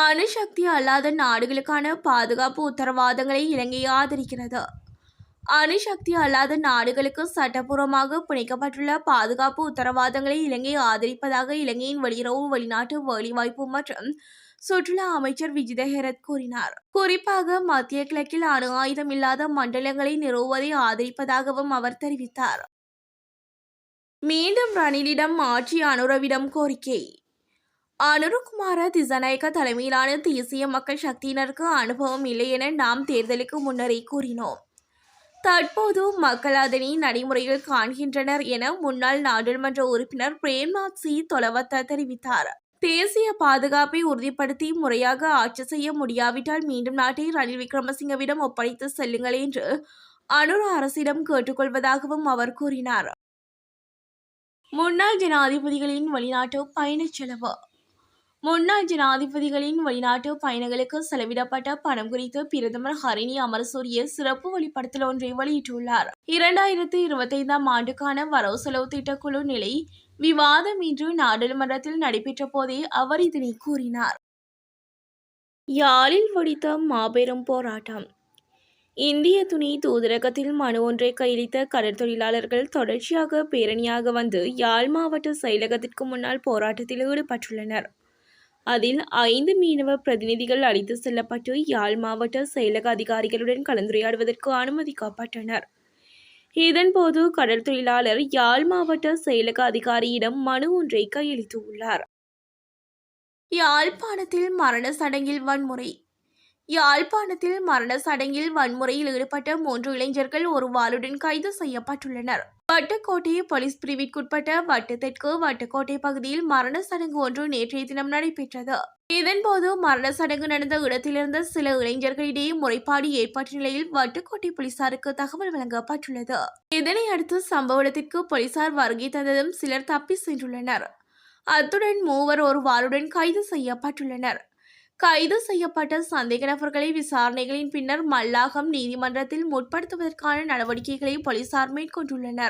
அணுசக்தி அல்லாத நாடுகளுக்கான பாதுகாப்பு உத்தரவாதங்களை இலங்கை ஆதரிக்கிறது. அணுசக்தி அல்லாத நாடுகளுக்கு சட்டப்பூர்வமாக பிணைக்கப்பட்டுள்ள பாதுகாப்பு உத்தரவாதங்களை இலங்கை ஆதரிப்பதாக இலங்கையின் வெளியுறவு வெளிநாட்டு வேலைவாய்ப்பு மற்றும் சுற்றுலா அமைச்சர் விஜித ஹெரத் கூறினார். குறிப்பாக மத்திய கிழக்கில் அணு ஆயுதம் இல்லாத மண்டலங்களை நிறுவுவதை ஆதரிப்பதாகவும் அவர் தெரிவித்தார். மீண்டும் ரணிலிடம் ஆட்சி அனுரவிடம் கோரிக்கை. அனுருகுமார திசநாயக்க தலைமையிலான தேசிய மக்கள் சக்தியினருக்கு அனுபவம் இல்லை என நாம் தேர்தலுக்கு முன்னரே கூறினோம். தற்போது மக்கள் அதனை நடைமுறையில் காண்கின்றனர் என முன்னாள் நாடாளுமன்ற உறுப்பினர் பிரேம்நாத் சி. தொலவத்த தெரிவித்தார். தேசிய பாதுகாப்பை உறுதிப்படுத்தி முறையாக ஆட்சி செய்ய முடியாவிட்டால் மீண்டும் நாட்டை ரணில் விக்ரமசிங்கவிடம் ஒப்படைத்து செல்லுங்கள் என்று அனுர அரசிடம் கேட்டுக்கொள்வதாகவும் அவர் கூறினார். முன்னாள் ஜனாதிபதிகளின் வெளிநாட்டு பயணச் செலவு முன்னாள் ஜனாதிபதிகளின் வெளிநாட்டு பயணங்களுக்கு செலவிடப்பட்ட பணம் குறித்து பிரதமர் ஹரிணி அமரசூரிய சிறப்பு வெளிப்படுத்தல் ஒன்றை வெளியிட்டுள்ளார். இரண்டாயிரத்தி இருபத்தைந்தாம் ஆண்டுக்கான வரவு செலவு திட்டக்குழு நிலை விவாதம் இன்று நாடாளுமன்றத்தில் நடைபெற்ற போதே அவர் இதனை கூறினார். யாழில் வெடித்த மாபெரும் போராட்டம். இந்திய துணை தூதரகத்தில் மனு ஒன்றை கையளித்த கடற்தொழிலாளர்கள் தொடர்ச்சியாக பேரணியாக வந்து யாழ் மாவட்ட செயலகத்திற்கு முன்னால் போராட்டத்தில் ஈடுபட்டுள்ளனர். அதில் ஐந்து மீனவ பிரதிநிதிகள் அழைத்து செல்லப்பட்டு யாழ் மாவட்ட செயலக அதிகாரிகளுடன் கலந்துரையாடுவதற்கு அனுமதிக்கப்பட்டனர் இதன்போது கடல் தொழிலாளர் யாழ் மாவட்ட செயலக அதிகாரியிடம் மனு ஒன்றை கையளித்துள்ளார். யாழ்ப்பாணத்தில் மரண சடங்கில் வன்முறை. யாழ்ப்பாணத்தில் மரண சடங்கில் வன்முறையில் ஈடுபட்ட மூன்று இளைஞர்கள் ஒரு வாளுடன் கைது செய்யப்பட்டுள்ளனர். வட்டுக்கோட்டை போலீஸ் பிரிவிற்குட்பட்ட வட்டு தெற்கு வட்டுக்கோட்டை பகுதியில் மரண சடங்கு ஒன்று நேற்றைய தினம் நடைபெற்றது. இதன்போது மரண சடங்கு நடந்த இடத்திலிருந்த சில இளைஞர்களிடையே முறைப்பாடு ஏற்பட்ட நிலையில் வட்டுக்கோட்டை போலீசாருக்கு தகவல் வழங்கப்பட்டுள்ளது. இதனை அடுத்து சம்பவ இடத்திற்கு போலீசார் வருகை தந்ததும் சிலர் தப்பி சென்றுள்ளனர். அத்துடன் மூவர் ஒரு வாளுடன் கைது செய்யப்பட்டுள்ளனர். கைது செய்யப்பட்ட சந்தேக நபர்களை விசாரணைகளின் பின்னர் மல்லாகம் நீதிமன்றத்தில் முற்படுத்துவதற்கான நடவடிக்கைகளை போலீசார் மேற்கொண்டுள்ளனர்.